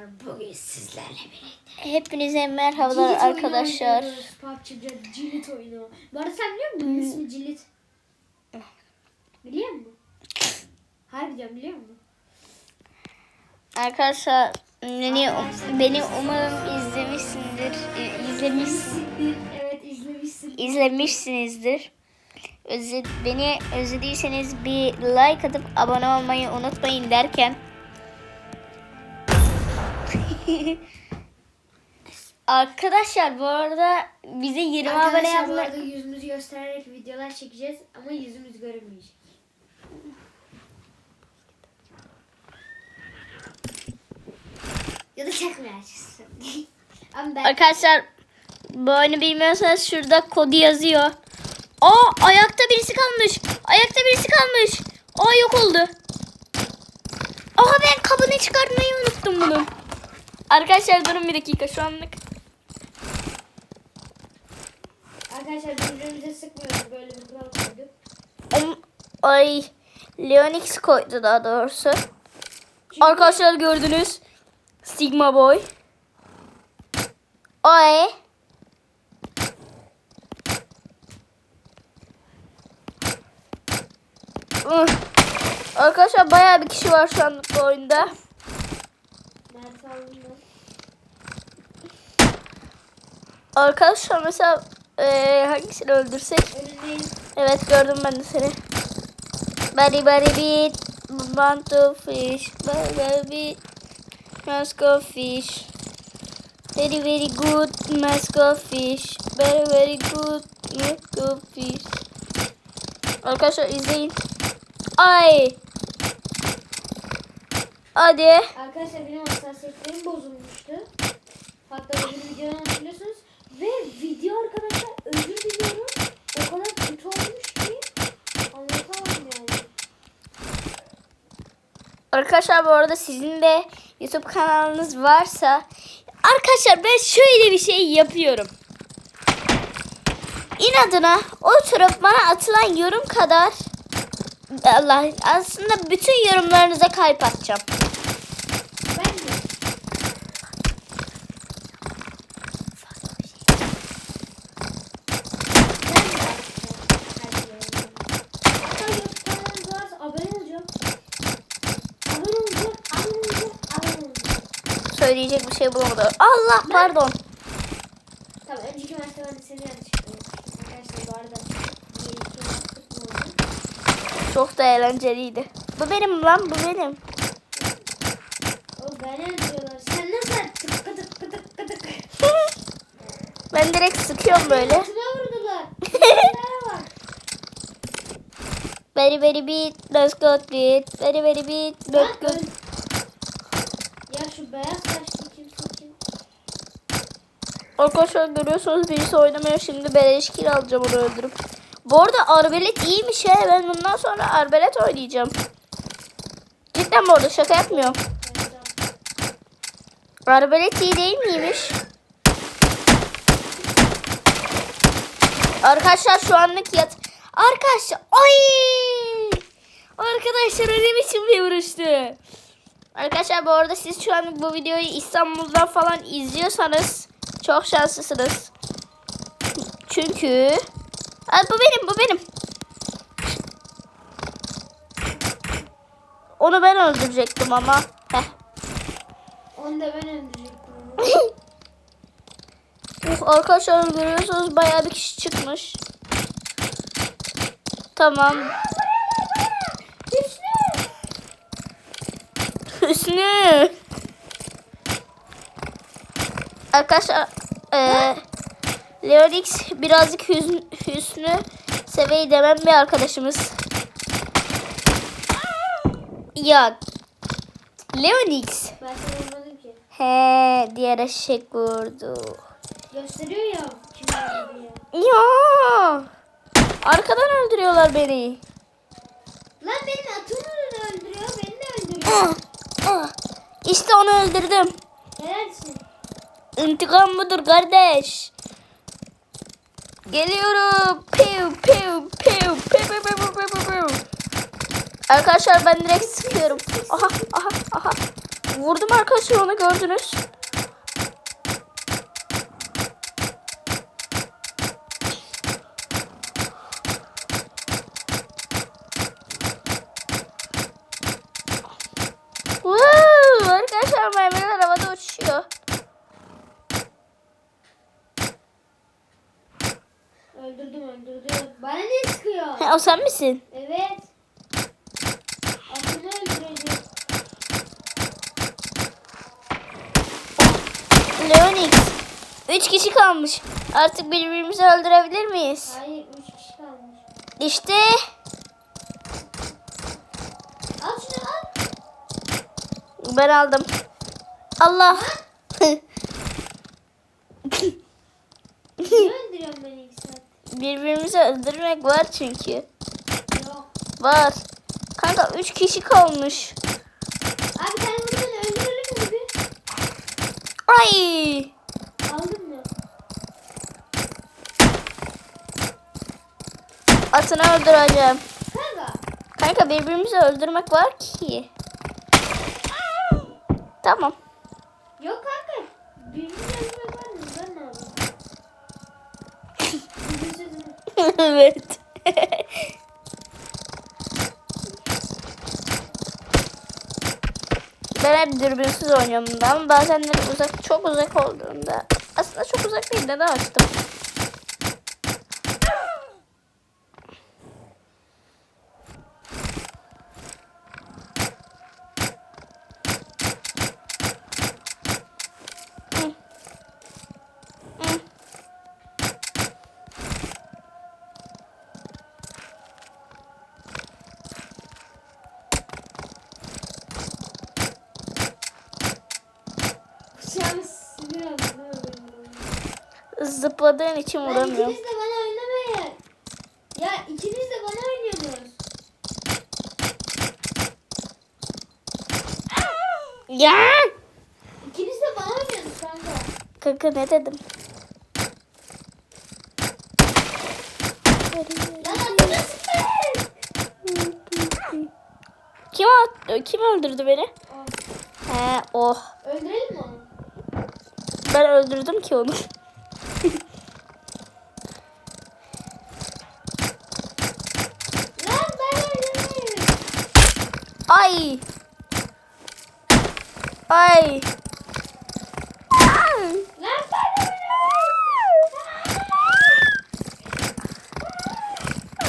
arkadaşlar. Bugün sizlerle birlikte. Hepinize merhabalar Cilit arkadaşlar. PUBG'de cilit oyunu. Bu arada sen biliyor musun? Bunun ismi cilit. Biliyor musun? Harbiden biliyor musun? Arkadaşlar beni, beni umarım izlemişsindir. e, izlemişsin, Evet izlemişsin. izlemişsinizdir. Özle, beni özlediyseniz bir like atıp abone olmayı unutmayın derken Arkadaşlar bu arada bize 20 abone Arkadaşlar bu arada yüzümüzü göstererek videolar çekeceğiz ama yüzümüz görünmeyecek. Ya da çekmeyeceğiz. ama ben Arkadaşlar bu oyunu bilmiyorsanız şurada kodu yazıyor. Aa ayakta birisi kalmış. Ayakta birisi kalmış. Aa yok oldu. Aha ben kabını çıkartmayı unuttum bunun. Arkadaşlar durun bir dakika şu anlık. Arkadaşlar birbirimize sıkmıyoruz böyle bir kural koyduk. Om- Ay Leonix koydu daha doğrusu. Çünkü- Arkadaşlar gördünüz. Sigma Boy. Ay. Ih. Arkadaşlar bayağı bir kişi var şu an bu oyunda. Mert aldım Arkadaşlar mesela eee, hangisini öldürsek? Evet gördüm ben de seni. Bari bari bit. Want to fish. Bari bari bit. Go fish. Very very good. Go fish. Very very good. Go fish. Arkadaşlar izleyin. Ay. Hadi. Arkadaşlar benim hassasiyetlerim bozulmuştu. Hatta bir videodan hatırlıyorsunuz. Ve video arkadaşlar özür diliyorum. O kadar kötü olmuş ki anlatamam yani. Arkadaşlar bu arada sizin de YouTube kanalınız varsa arkadaşlar ben şöyle bir şey yapıyorum. İnadına oturup bana atılan yorum kadar Allah aslında bütün yorumlarınıza kalp atacağım. Ben de. Ben de arkadaşlar. Hatta YouTube kanalınız varsa abone olacağım. Abone olacağım. Abone olacağım. Abone olacağım. Söyleyecek bir şey bulamadım. Allah pardon. Tamam önceki maçta ben de seni yanlışlıkla unutmuşum. Arkadaşlar bu arada bir iki yaptık mı oldu? Çok da eğlenceliydi. Bu benim lan bu benim. O diyorlar. Sen nasıl tık tık tık tık tık. Ben direkt sıkıyorum böyle. Very very beat, let's go beat. Very very beat, let's go. Arkadaşlar görüyorsunuz birisi oynamıyor. Şimdi beleş kill alacağım onu öldürüp. Bu arada arbelet iyiymiş he. Ben bundan sonra arbelet oynayacağım. Cidden bu arada şaka yapmıyorum. Arbelet iyi değil miymiş? Arkadaşlar şu anlık yat. Arkadaşlar ay! Arkadaşlar biçim bir vuruştu. Arkadaşlar bu arada siz şu an bu videoyu İstanbul'dan falan izliyorsanız çok şanslısınız. Çünkü Ay, bu benim bu benim. Onu ben öldürecektim ama. Heh. Onu da ben öldürecektim. Uh, arkadaşlar görüyorsunuz bayağı bir kişi çıkmış. Tamam. Hüsnü. Arkadaşlar eee Leonix birazcık hüsnü, hüsnü seveyi demem bir arkadaşımız. Ya Leonix. Ben sana ki. He diğer eşek vurdu. Gösteriyor ya kim ya. Arkadan öldürüyorlar beni. Lan benim atımı öldürüyor. Beni de öldürüyor. Ah, işte onu öldürdüm. Neredesin? İntikam budur kardeş. Geliyorum. Piu piu piu piu piu piu piu piu. Arkadaşlar ben direkt sıkıyorum. Aha aha aha. Vurdum arkadaşlar onu gördünüz. O sen misin? Evet. Leonix. Üç kişi kalmış. Artık birbirimizi öldürebilir miyiz? Hayır 3 kişi kalmış. İşte Al şunu al. ben aldım. Allah. Niye öldürüyorsun beni? Birbirimizi öldürmek var çünkü. Yok. Var. Kanka üç kişi kalmış. Abi sen bunu öldürelim mi bir? Ay. Aldın mı? Atını öldüreceğim. Kanka. Kanka birbirimizi öldürmek var ki. Tamam. evet. ben hep dürbünsüz oynuyorum ama bazen uzak çok uzak olduğunda aslında çok uzak değil de de açtım. Ne oluyor? Zıpladığın için Lan vuramıyorum. ikiniz de bana oynamayın. Ya ikiniz de bana oynuyorsunuz. Ya! İkiniz de bana oynuyorsunuz kanka. Kanka ne dedim? Lan. Kim at- kim öldürdü beni? Aa, He, oh. Ben öldürdüm ki onu. Lan ben öldürmeyin. Ay. Ay. Ay. Lan ben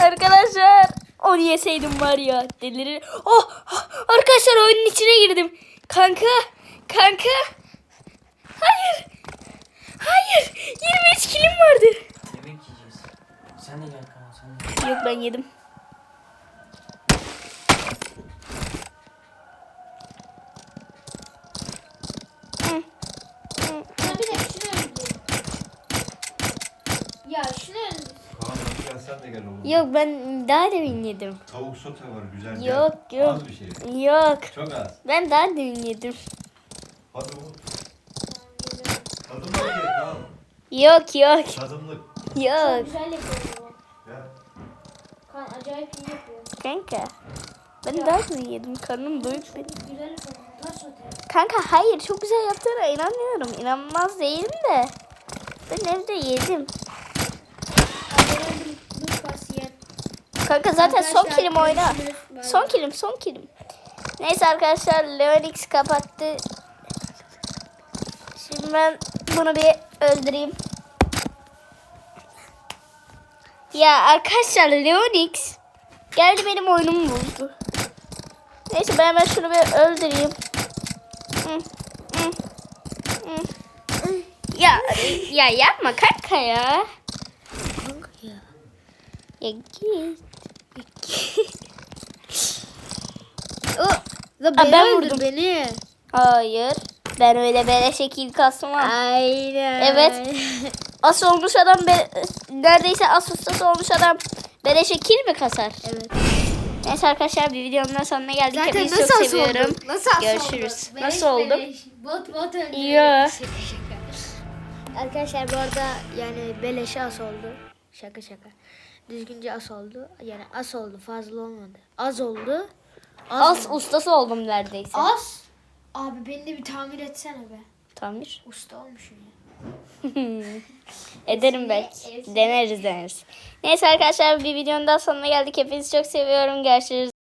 Arkadaşlar onu yeseydim var ya delirir. Oh oh, arkadaşlar oyunun içine girdim. Kanka kanka. Hayır. Hayır. 23 kilim vardı. Yemek yiyeceğiz. Sen de gel Kaan sen de. Yok ben yedim. Ya bir de şunu öldüreyim. Ya şunu öldür. Kaan hoş gel sen de gel oğlum. Yok ben daha demin yedim. Tavuk sote var güzel. gel. Yok yok. Az bir şey. Yok. Çok az. Ben daha demin yedim. Hadi oğlum. Tadımlık ye Kaan. Yok yok. Tadımlık. Çok Yok. güzel yapıyor bu. Gel. Kan acayip iyi yapıyor. Kanka. Ben daha demin yedim. Karnım doyup benim. Güzel yapıyor. Taş otel. Kanka hayır çok güzel yaptığına inanmıyorum. İnanmaz değilim de. Ben evde yedim. Adrenalin. Kanka zaten son Arkadaşlar, kilim oyna. görüşürüz. Bay Son kilim son kilim. Neyse arkadaşlar Leonix kapattı. Şimdi ben bunu bir öldüreyim. Ya arkadaşlar Leonix geldi benim oyunumu bozdu. Neyse ben hemen şunu bir öldüreyim. Hı, hı, hı. Ya ya yapma kanka ya. Kanka ya. Ya git. O, Aa, ben vurdum. beni. Hayır. Ben öyle böyle şekil kasmam. Aynen. Evet. As olmuş adam be, neredeyse as ustası olmuş adam böyle şekil mi kasar? Evet. Neyse arkadaşlar bir videonun da sonuna geldik. Zaten Hepinizi nasıl çok asıl seviyorum. oldun? Nasıl asıl Görüşürüz. oldun? Nasıl oldum? Bot bot öldü. Şaka. Arkadaşlar bu arada yani beleşe as oldu. Şaka şaka. Düzgünce as oldu. Yani as oldu fazla olmadı. Az oldu. As ustası oldum neredeyse. Az. Abi beni de bir tamir etsene be. Tamir. Usta olmuşum ya. Ederim belki. Deneriz deneriz. Neyse arkadaşlar bir videonun daha sonuna geldik. Hepinizi çok seviyorum. Görüşürüz.